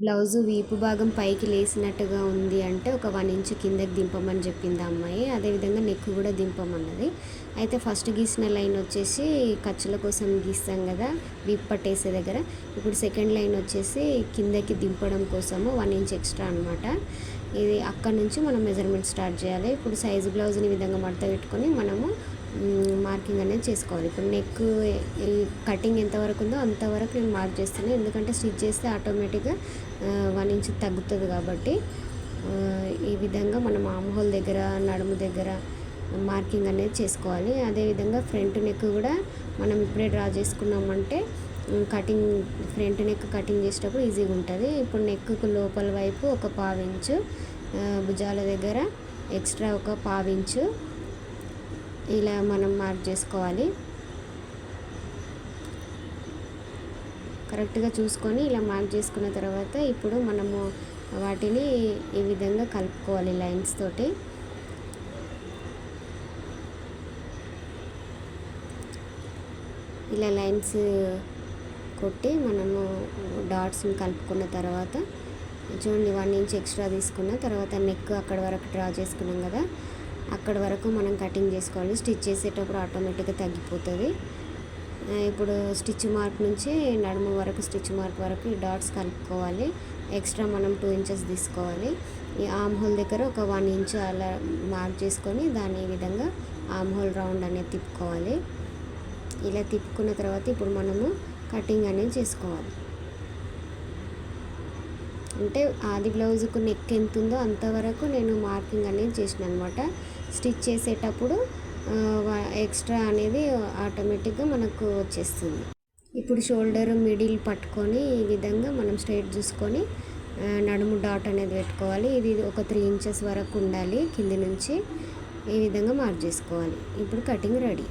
Blouse వీపు భాగం పైకి లేసినట్టుగా ఉంది అంటే ఒక వన్ ఇంచ్ కిందకి దింపమని చెప్పింది ఆ అమ్మాయి. అదేవిధంగా నెక్ కూడా దింపమన్నది. అయితే ఫస్ట్ గీసిన లైన్ వచ్చేసి ఖర్చుల కోసం గీస్తాం కదా వీప్ పట్టేసే దగ్గర. ఇప్పుడు సెకండ్ లైన్ వచ్చేసి కిందకి దింపడం కోసము వన్ ఇంచ్ ఎక్స్ట్రా అనమాట ఇది అక్కడ నుంచి మనం మెజర్మెంట్ స్టార్ట్ చేయాలి. ఇప్పుడు సైజు బ్లౌజ్ని విధంగా మడత పెట్టుకొని మనము మార్కింగ్ అనేది చేసుకోవాలి. ఇప్పుడు నెక్ కటింగ్ ఎంతవరకు ఉందో అంతవరకు నేను మార్క్ చేస్తాను. ఎందుకంటే స్టిచ్ చేస్తే ఆటోమేటిక్గా వన్ ఇంచ్ తగ్గుతుంది కాబట్టి ఈ విధంగా మనం ఆమ్హోల్ దగ్గర నడుము దగ్గర మార్కింగ్ అనేది చేసుకోవాలి. అదేవిధంగా ఫ్రంట్ నెక్ కూడా మనం ఇప్పుడే డ్రా చేసుకున్నామంటే కటింగ్ ఫ్రంట్ నెక్ కటింగ్ చేసేటప్పుడు ఈజీగా ఉంటుంది. ఇప్పుడు నెక్కు లోపల వైపు ఒక పావించు భుజాల దగ్గర ఎక్స్ట్రా ఒక పావించు ఇలా మనం మార్క్ చేసుకోవాలి. కరెక్ట్గా చూసుకొని ఇలా మార్క్ చేసుకున్న తర్వాత ఇప్పుడు మనము వాటిని ఈ విధంగా కలుపుకోవాలి లైన్స్ తోటి. ఇలా లైన్స్ కొట్టి మనము డాట్స్ని కలుపుకున్న తర్వాత చూడండి వన్ ఇంచ్ ఎక్స్ట్రా తీసుకున్న తర్వాత నెక్ అక్కడ వరకు డ్రా చేసుకున్నాం కదా. అక్కడ వరకు మనం కటింగ్ చేసుకోవాలి. స్టిచ్ చేసేటప్పుడు ఆటోమేటిక్గా తగ్గిపోతుంది. ఇప్పుడు స్టిచ్ మార్క్ నుంచి నడుము వరకు స్టిచ్ మార్క్ వరకు ఈ డాట్స్ కలుపుకోవాలి. ఎక్స్ట్రా మనం టూ ఇంచెస్ తీసుకోవాలి. ఈ ఆమ్ హోల్ దగ్గర ఒక వన్ ఇంచ్ అలా మార్క్ చేసుకొని దాని ఈ విధంగా ఆమ్ హోల్ రౌండ్ అనేది తిప్పుకోవాలి. ఇలా తిప్పుకున్న తర్వాత ఇప్పుడు మనము కటింగ్ అనేది చేసుకోవాలి. అంటే ఆది బ్లౌజ్కు నెక్ ఎంత ఉందో అంతవరకు నేను మార్కింగ్ అనేది చేసిన అనమాట స్టిచ్ చేసేటప్పుడు ఎక్స్ట్రా అనేది ఆటోమేటిక్గా మనకు వచ్చేస్తుంది. ఇప్పుడు షోల్డర్ మిడిల్ పట్టుకొని ఈ విధంగా మనం స్ట్రైట్ చూసుకొని నడుము డాట్ అనేది పెట్టుకోవాలి. ఇది ఒక త్రీ ఇంచెస్ వరకు ఉండాలి కింది నుంచి. ఈ విధంగా మార్క్ చేసుకోవాలి ఇప్పుడు కటింగ్ రెడీ.